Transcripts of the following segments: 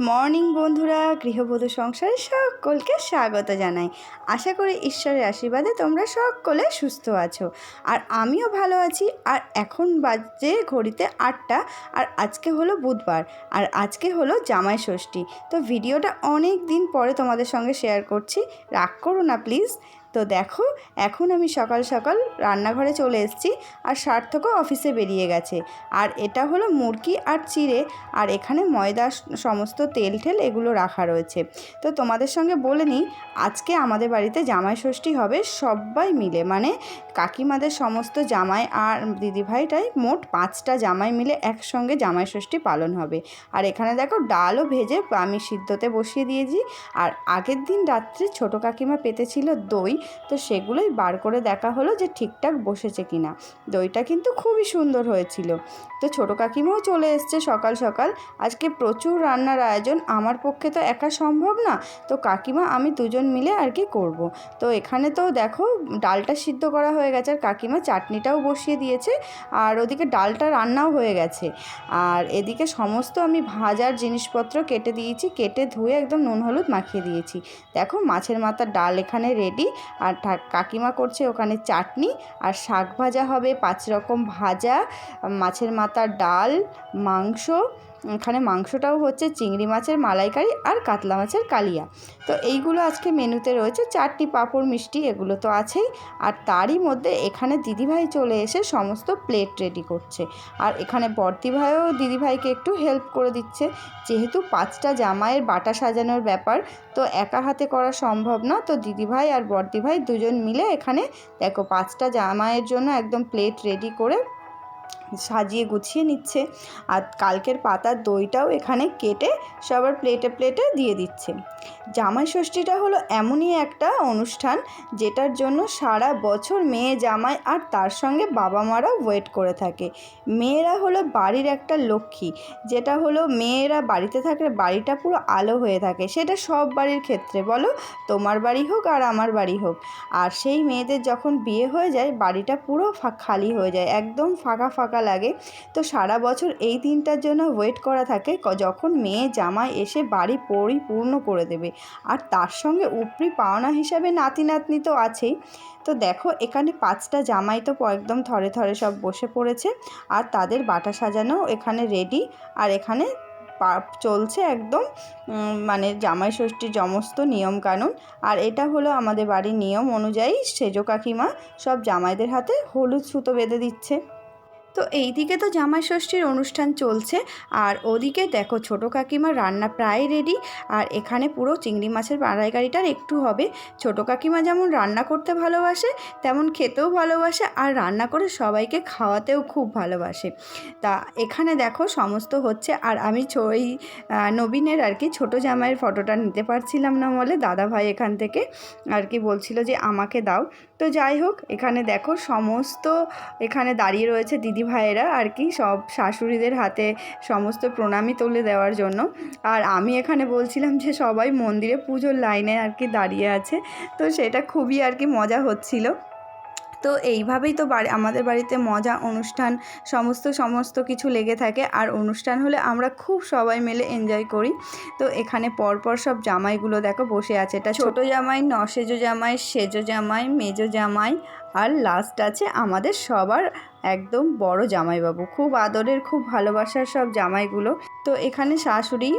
Morning বন্ধুরা, গৃহবধূ সংসারে সকলকে স্বাগত জানাই। আশা করি ঈশ্বরের আশীর্বাদে তোমরা সকলে সুস্থ আছো। আর আমিও ভালো আছি। আর এখন বাজে ঘড়িতে আটটা। আর আজকে হলো বুধবার। আর আজকে হলো জামাই ষষ্ঠী। তো ভিডিওটা অনেক দিন পরে তোমাদের সঙ্গে শেয়ার করছি। রাগ করো না প্লিজ তো দেখো, এখন আমি সকাল সকাল রান্নাঘরে চলে এসেছি আর সার্থকও অফিসে বেরিয়ে গেছে। আর এটা হলো মুরগি আর চিড়ে আর এখানে ময়দা সমস্ত তেল ঠেল এগুলো রাখা রয়েছে। তো তোমাদের সঙ্গে বলে নিই, আজকে আমাদের বাড়িতে জামাই ষষ্ঠী হবে সবাই মিলে। মানে কাকিমাদের সমস্ত জামাই আর দিদিভাইটাই মোট পাঁচটা জামাই মিলে একসঙ্গে জামাই ষষ্ঠী পালন হবে। আর এখানে দেখো ডালও ভেজে আমি সিদ্ধতে বসিয়ে দিয়েছি। আর আগের দিন রাত্রে ছোটো কাকিমা পেতেছিল দই। তো সেগুলোই বার করে দেখা হলো যে ঠিকঠাক বসেছে কিনা দইটা কিন্তু খুবই সুন্দর হয়েছিল। তো ছোটো কাকিমাও চলে এসছে সকাল সকাল। আজকে প্রচুর রান্নার আয়োজন। আমার পক্ষে তো একা সম্ভব না। তো কাকিমা, আমি দুজন মিলে আর কি করব। তো এখানে তো দেখো, ডালটা সিদ্ধ করা হয়ে গেছে আর কাকিমা চাটনিটাও বসিয়ে দিয়েছে। আর ওদিকে ডালটা রান্নাও হয়ে গেছে। আর এদিকে সমস্ত আমি ভাজার জিনিসপত্র কেটে দিয়েছি। কেটে ধুয়ে একদম নুন হলুদ মাখিয়ে দিয়েছি। দেখো, মাছের মাথার ডাল এখানে রেডি আর কাকিমা করছে ওখানে চাটনি আর শাক ভাজা হবে পাঁচ রকম ভাজা, মাছের মাথার ডাল, মাংস এখানে মাংসটাও হচ্ছে চিংড়ি মাছের মালাইকারি আর কাতলা মাছের কালিয়া। তো এইগুলো আজকে মেনুতে রয়েছে, চারটি পাঁপড় মিষ্টি, এগুলো তো আছেই। আর তারই মধ্যে এখানে দিদিভাই চলে এসে সমস্ত প্লেট রেডি করছে। আর এখানে বর্তি ভাইও দিদিভাইকে একটু হেল্প করে দিচ্ছে। যেহেতু পাঁচটা জামাইয়ের বাটা সাজানোর ব্যাপার, তো একা হাতে করা সম্ভব না। তো দিদিভাই আর বর্দিভাই দুজন মিলে এখানে, দেখো, পাঁচটা জামাইয়ের জন্য একদম প্লেট রেডি করে সাজিয়ে গুছিয়ে নিচ্ছে। আর কালকের পাতার দইটাও এখানে কেটে সবার প্লেটে প্লেটে দিয়ে দিচ্ছে। জামাই ষষ্ঠীটা হলো এমনই একটা অনুষ্ঠান, যেটার জন্য সারা বছর মেয়ে জামাই আর তার সঙ্গে বাবা মারাও ওয়েট করে থাকে। মেয়েরা হলো বাড়ির একটা লক্ষ্মী, যেটা হলো মেয়েরা বাড়িতে থাকলে বাড়িটা পুরো আলো হয়ে থাকে। সেটা সব বাড়ির ক্ষেত্রে বলো, তোমার বাড়ি হোক আর আমার বাড়ি হোক। আর সেই মেয়েদের যখন বিয়ে হয়ে যায়, বাড়িটা পুরো খালি হয়ে যায়, একদম ফাঁকা ফাঁকা লাগে। তো সারা বছর এই দিনটার জন্য ওয়েট করা থাকে যখন মেয়ে জামাই এসে বাড়ি পরিপূর্ণ করে দেবে। আর তার সঙ্গে উপরি পাওনা হিসাবে নাতি নাতনি তো আছেই। তো দেখো, এখানে পাঁচটা জামাই তো একদম থরে থরে সব বসে পড়েছে। আর তাদের বাটা সাজানো এখানে রেডি আর এখানে চলছে একদম মানে জামাই ষষ্ঠীর সমস্ত নিয়মকানুন আর এটা হলো আমাদের বাড়ির নিয়ম অনুযায়ী সেজো কাকিমা সব জামাইদের হাতে হলুদ সুতো বেঁধে দিচ্ছে। তো এই দিকে তো জামাই ষষ্ঠীর অনুষ্ঠান চলছে। আর ওদিকে দেখো ছোটো কাকিমার রান্না প্রায় রেডি আর এখানে পুরো চিংড়ি মাছের গাড়িটার একটু হবে। ছোটো কাকিমা যেমন রান্না করতে ভালোবাসে, তেমন খেতেও ভালোবাসে, আর রান্না করে সবাইকে খাওয়াতেও খুব ভালোবাসে। তা এখানে দেখো সমস্ত হচ্ছে, আর আমি ওই নবীনের আর কি ছোটো জামাইয়ের ফটোটা নিতে পারছিলাম না বলে দাদা ভাই এখান থেকে আর কি বলছিল যে আমাকে দাও। তো যাই হোক, এখানে দেখো সমস্ত, এখানে দাঁড়িয়ে রয়েছে দিদি ভাইয়েরা আর কি, সব শাশুড়িদের হাতে সমস্ত প্রণামী তুলে দেওয়ার জন্য। আর আমি এখানে বলছিলাম যে সবাই মন্দিরে পুজোর লাইনে আর কি দাঁড়িয়ে আছে, তো সেটা খুবই আর কি মজা হচ্ছিল। তো এইভাবেই তো বাড়ি আমাদের বাড়িতে মজা অনুষ্ঠান সমস্ত সমস্ত কিছু লেগে থাকে। আর অনুষ্ঠান হলে আমরা খুব সবাই মিলে এনজয় করি। তো এখানে পরপর সব জামাইগুলো দেখো বসে আছে। এটা ছোটো জামাই নসেজো জামাই সেজো জামাই মেজো জামাই আর লাস্ট আছে আমাদের সবার একদম বড় জামাইবাবু। খুব আদরের, খুব ভালোবাসার সব জামাইগুলো। তো এখানে শাশুড়ি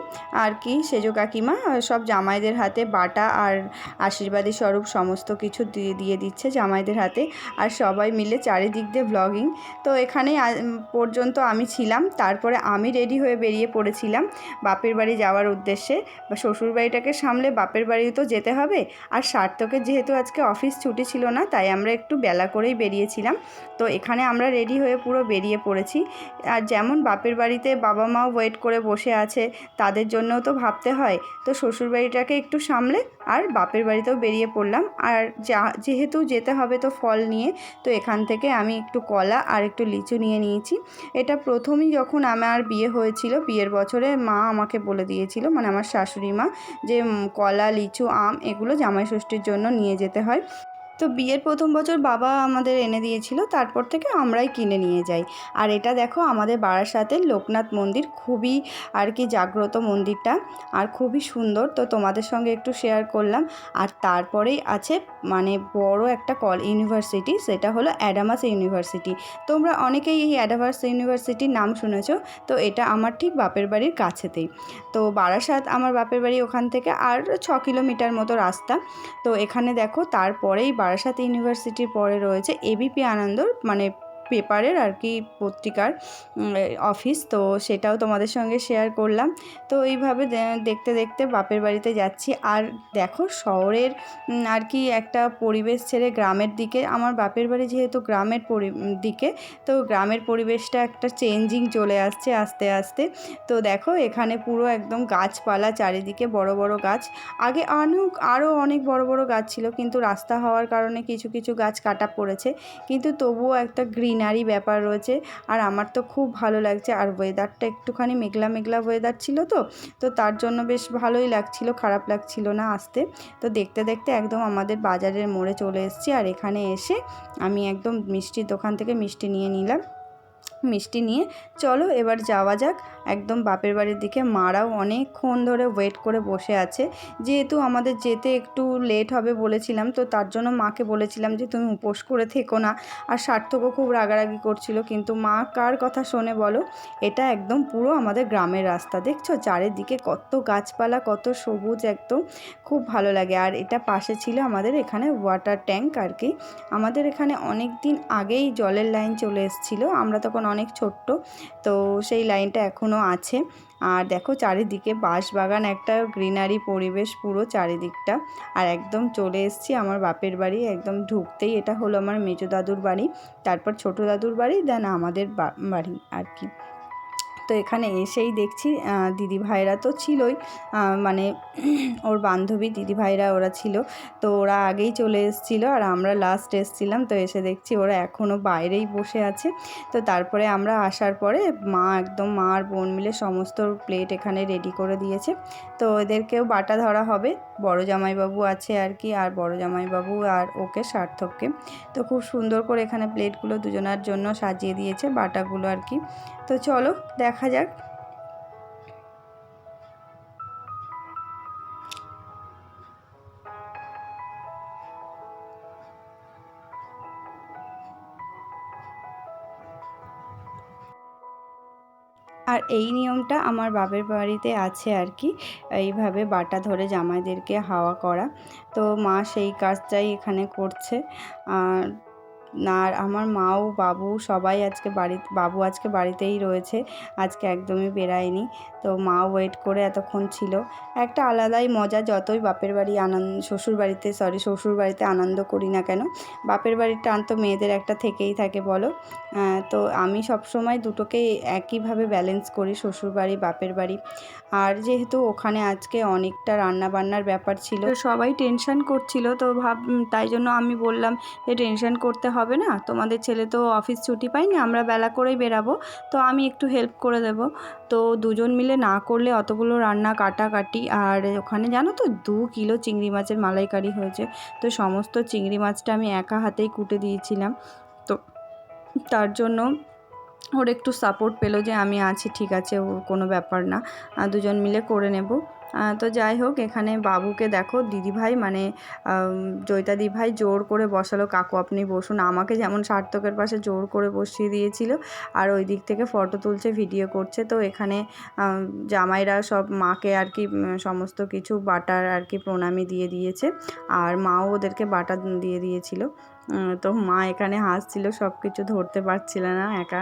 আর কি, সেজো কাকিমা, সব জামাইদের হাতে বাটা আর আশীর্বাদী স্বরূপ সমস্ত কিছু দিয়ে দিয়ে দিচ্ছে জামাইদের হাতে। আর সবাই মিলে চারিদিক দিয়ে ব্লগিং তো এখানে পর্যন্ত আমি ছিলাম। তারপরে আমি রেডি হয়ে বেরিয়ে পড়েছিলাম বাপের বাড়ি যাওয়ার উদ্দেশ্যে। বা শ্বশুর বাড়িটাকে সামলে বাপের বাড়ি তো যেতে হবে। আর সার্থকের যেহেতু আজকে অফিস ছুটি ছিল না, তাই আমরা একটু বেলা করেই বেরিয়েছিলাম। তো এখানে আমরা রেডি হয়ে পুরো বেরিয়ে পড়েছি। আর যেমন বাপের বাড়িতে বাবা মাও ওয়েট করে বসে আছে, তাদের জন্যও তো ভাবতে হয়। তো শ্বশুরবাড়িটাকে একটু সামলে আর বাপের বাড়িতেও বেরিয়ে পড়লাম। আর যা, যেহেতু যেতে হবে তো ফল নিয়ে, তো এখান থেকে আমি একটু কলা আর একটু লিচু নিয়ে নিয়েছি। এটা প্রথমেই যখন আমার বিয়ে হয়েছিল, বিয়ের বছরে মা আমাকে বলে দিয়েছিল মানে আমার শাশুড়ি মা, যে কলা, লিচু, আম, এগুলো জামাই ষষ্ঠীর জন্য নিয়ে যেতে হয়। তো বিয়ের প্রথম বছর বাবা আমাদের এনে দিয়েছিল, তারপর থেকে আমরাই কিনে নিয়ে যাই। আর এটা দেখো আমাদের বারাসাতের লোকনাথ মন্দির, খুবই আর কি জাগ্রত মন্দিরটা আর খুবই সুন্দর। তো তোমাদের সঙ্গে একটু শেয়ার করলাম। আর তারপরেই আছে মানে বড় একটা কল ইউনিভার্সিটি, সেটা হলো অ্যাডামাস ইউনিভার্সিটি। তোমরা অনেকেই এই অ্যাডামাস ইউনিভার্সিটির নাম শুনেছো, তো এটা আমার ঠিক বাপের বাড়ির কাছেতেই। তো বারাসাত আমার বাপের বাড়ি ওখান থেকে আর ছ কিলোমিটার মতো রাস্তা। তো এখানে দেখো তারপরেই বারাসাত ইউনিভার্সিটির পরে রয়েছে এবিপি আনন্দর মানে পেপারের আর কি পত্রিকার অফিস তো সেটাও তোমাদের সঙ্গে শেয়ার করলাম। তো এইভাবে দেখতে দেখতে বাপের বাড়িতে যাচ্ছি। আর দেখো শহরের আর কি একটা পরিবেশ ছেড়ে গ্রামের দিকে, আমার বাপের বাড়ি যেহেতু গ্রামের দিকে, তো গ্রামের পরিবেশটা একটা চেঞ্জিং চলে আসছে আস্তে আস্তে। তো দেখো এখানে পুরো একদম গাছপালা, চারিদিকে বড় বড় গাছ। আগে অনেক আরও অনেক বড় বড় গাছ ছিল, কিন্তু রাস্তা হওয়ার কারণে কিছু কিছু গাছ কাটা পড়েছে। কিন্তু তবুও একটা গ্রিনারি ব্যাপার রয়েছে। আর আমার তো খুব ভালো লাগছে। আর ওয়েদারটা একটুখানি মেঘলা মেঘলা ওয়েদার ছিল তো তো তার জন্য বেশ ভালোই লাগছিল, খারাপ লাগছিল না আসতে। তো দেখতে দেখতে একদম আমাদের বাজারের মোড়ে চলে এসেছি। আর এখানে এসে আমি একদম মিষ্টির দোকান থেকে মিষ্টি নিয়ে নিলাম। মিষ্টি নিয়ে চলো এবার যাওয়া যাক। একদম বাপের বাড়ির দিকে। মারাও অনেকক্ষণ ধরে ওয়েট করে বসে আছে। যেহেতু আমাদের যেতে একটু লেট হবে বলেছিলাম, তো তার জন্য মাকে বলেছিলাম যে, তুমি উপোস করে থেকো না। আর সার্থকও খুব রাগারাগি করছিল। কিন্তু মা কার কথা শোনে বলো? এটা একদম পুরো আমাদের গ্রামের রাস্তা, দেখছ? চারিদিকে কত গাছপালা, কত সবুজ একদম। খুব ভালো লাগে। আর এটা পাশে ছিল আমাদের এখানে ওয়াটার ট্যাঙ্ক আর কি। আমাদের এখানে অনেক দিন আগেই জলের লাইন চলে এসেছিল। আমরা তখন অনেক ছোট্ট, তো সেই লাইনটা এখনও আছে। আর দেখো চারিদিকে বাঁশবাগান, একটা গ্রিনারি পরিবেশ পুরো চারিদিকটা। আর একদম চলে এসছি আমার বাপের বাড়ি, একদম ঢুকতেই এটা হলো আমার মেজো দাদুর বাড়ি, তারপর ছোট দাদুর বাড়ি দেন আমাদের বাড়ি আর কি। তো এখানে এসেই দেখছি দিদি ভাইরা তো ছিলই মানে ওর বান্ধবী দিদি ভাইরা ওরা ছিল। তো ওরা আগেই চলে এসেছিল আর আমরা লাস্ট এসেছিলাম। তো এসে দেখছি ওরা এখনও বাইরেই বসে আছে। তো তারপরে আমরা আসার পরে মা একদম, মা আর বোন মিলে সমস্ত প্লেট এখানে রেডি করে দিয়েছে। তো এদেরকেও বাটা ধরা হবে। বড় জামাইবাবু আছে আর কি, আর বড় জামাইবাবু আর ওকে, সার্থককে। তো খুব সুন্দর করে এখানে প্লেটগুলো দুজনার জন্য সাজিয়ে দিয়েছে, বাটাগুলো আর কি। তো চলো, দেখা যাক। আর এই নিয়মটা আমার বাপের বাড়িতে আছে আর কি, এইভাবে বাটা ধরে জামাইদেরকে হাওয়া করা। তো মা সেই কাজটাই এখানে করছে। আর আর আমার মাও, বাবু সবাই আজকে বাড়ি, বাবু আজকে বাড়িতেই রয়েছে, আজকে একদমই বেরায়নি। তো মা ওয়েট করে এতক্ষণ ছিল। একটা আলাদাই মজা, যতই বাপের বাড়ি আনন্দ, শ্বশুর বাড়িতে সরি শ্বশুর বাড়িতে আনন্দ করি না কেন, বাপের বাড়ির টান তো মেয়েদের একটা থেকেই থাকে, বলো। তো আমি সবসময় দুটোকেই একইভাবে ব্যালেন্স করি, শ্বশুর বাড়ি, বাপের বাড়ি। আর যেহেতু ওখানে আজকে অনেকটা রান্না বান্নার ব্যাপার ছিল সবাই টেনশন করছিল, তো ভাব তাই জন্য আমি বললাম যে টেনশন করতে হবে না? তোমাদের ছেলে তো অফিস ছুটি পায়নি, আমরা বেলা করেই বেরাবো। তো আমি একটু হেল্প করে দেব। তো দুজন মিলে না করলে অতগুলো রান্না কাটাকাটি, আর ওখানে জানো তো দু কিলো চিংড়ি মাছের মালাইকারি হয়েছে। তো সমস্ত চিংড়ি মাছটা আমি একা হাতেই কুটে দিয়েছিলাম। তো তার জন্য ওর একটু সাপোর্ট পেল যে আমি আছি, ঠিক আছে ও কোনো ব্যাপার না। দুজন মিলে করে নেব। তো যাই হোক, এখানে বাবুকে দেখো, দিদিভাই মানে জয়িতা দিদিভাই জোর করে বসালো, কাকু, আপনি বসুন। আমাকে যেমন সার্থকের পাশে জোর করে বসিয়ে দিয়েছিল, আর ওই দিক থেকে ফটো তুলছে, ভিডিও করছে। তো এখানে জামাইরা সব মাকে আর কি সমস্ত কিছু বাটার আর কি প্রণামী দিয়ে দিয়েছে, আর মাও ওদেরকে বাটা দিয়ে দিয়েছিল। তো মা এখানে হাসছিল সব কিছু ধরতে পারছিল না একা।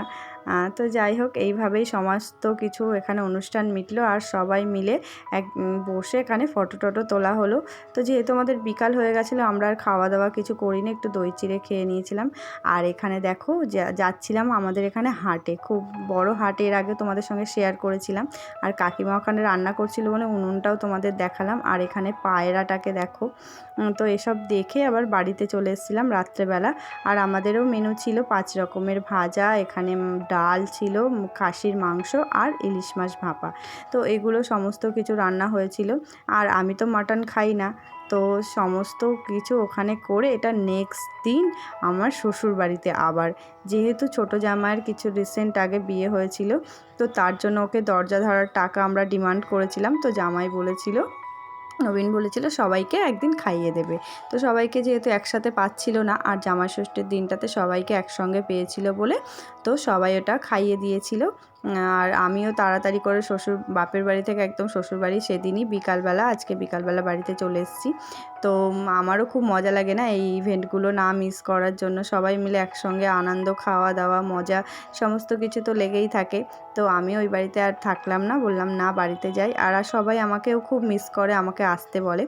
তো যাই হোক, এইভাবেই সমস্ত কিছু এখানে অনুষ্ঠান মিটলো আর সবাই মিলে এক বসে এখানে ফটো টটো তোলা হলো। তো যেহেতু আমাদের বিকাল হয়ে গেছিল, আমরা আর খাওয়া দাওয়া কিছু করিনি, একটু দই চিড়ে খেয়ে নিয়েছিলাম। আর এখানে দেখো যাচ্ছিলাম আমাদের এখানে হাটে। খুব বড় হাট এর আগে তোমাদের সঙ্গে শেয়ার করেছিলাম। আর কাকিমা ওখানে রান্না করছিল বলে উনুনটাও তোমাদের দেখালাম। আর এখানে পায়রাটাকে দেখো তো এসব দেখে আবার বাড়িতে চলে এসেছিলাম রাত্রেবেলা। আর আমাদেরও মেনু ছিল পাঁচ রকমের ভাজা, এখানে ডাল ছিল খাসির মাংস আর ইলিশ মাছ ভাপা। তো এগুলো সমস্ত কিছু রান্না হয়েছিল। আর আমি তো মাটন খাই না। তো সমস্ত কিছু ওখানে করে এটা নেক্সট দিন আমার শ্বশুর বাড়িতে আবার। যেহেতু ছোটো জামাইয়ের কিছু রিসেন্ট আগে বিয়ে হয়েছিল, তো তার জন্য ওকে দরজা ধরার টাকা আমরা ডিমান্ড করেছিলাম। তো জামাই বলেছিল নবীন বলেছিল, সবাইকে একদিন খাইয়ে দেবে। তো সবাইকে যেহেতু একসাথে পাচ্ছিল না, আর জামাই ষষ্ঠীর দিনটাতে সবাইকে একসঙ্গে পেয়েছিল বলে, তো সবাই ওটা খাইয়ে দিয়েছিল। আর আমিও তাড়াতাড়ি করে শ্বশুর, বাপের বাড়ি থেকে একদম শ্বশুর বাড়ি সেদিনই বিকালবেলা, আজকে বিকালবেলা বাড়িতে চলে এসেছি। তো আমারও খুব মজা লাগে না এই ইভেন্টগুলো না মিস করার জন্য। সবাই মিলে একসঙ্গে আনন্দ খাওয়া দাওয়া মজা, সমস্ত কিছু তো লেগেই থাকে। তো আমি ওই বাড়িতে আর থাকলাম না, বললাম না, বাড়িতে যাই। আর সবাই আমাকেও খুব মিস করে, আমাকে আসতে বলে।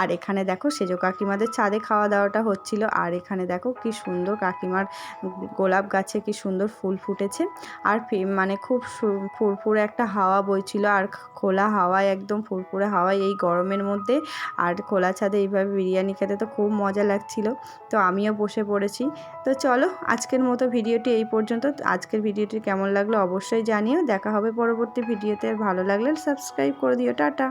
আর এখানে দেখো সেজো কাকিমাদের ছাদে খাওয়া দাওয়াটা হচ্ছিল। আর এখানে দেখো কি সুন্দর কাকিমার গোলাপ গাছে কি সুন্দর ফুল ফুটেছে। আর মানে খুব ফুরফুরে একটা হাওয়া বইছিল আর খোলা হাওয়ায়, একদম ফুরফুরে হাওয়ায় এই গরমের মধ্যে। আর খোলা ছাদে এইভাবে বিরিয়ানি খেতে তো খুব মজা লাগছিল। তো আমিও বসে পড়েছি। তো চলো, আজকের মতো ভিডিওটি এই পর্যন্ত। আজকের ভিডিওটি কেমন লাগল অবশ্যই জানিও। দেখা হবে পরবর্তী ভিডিওতে। ভালো লাগলে সাবস্ক্রাইব করে দিও। টাটা।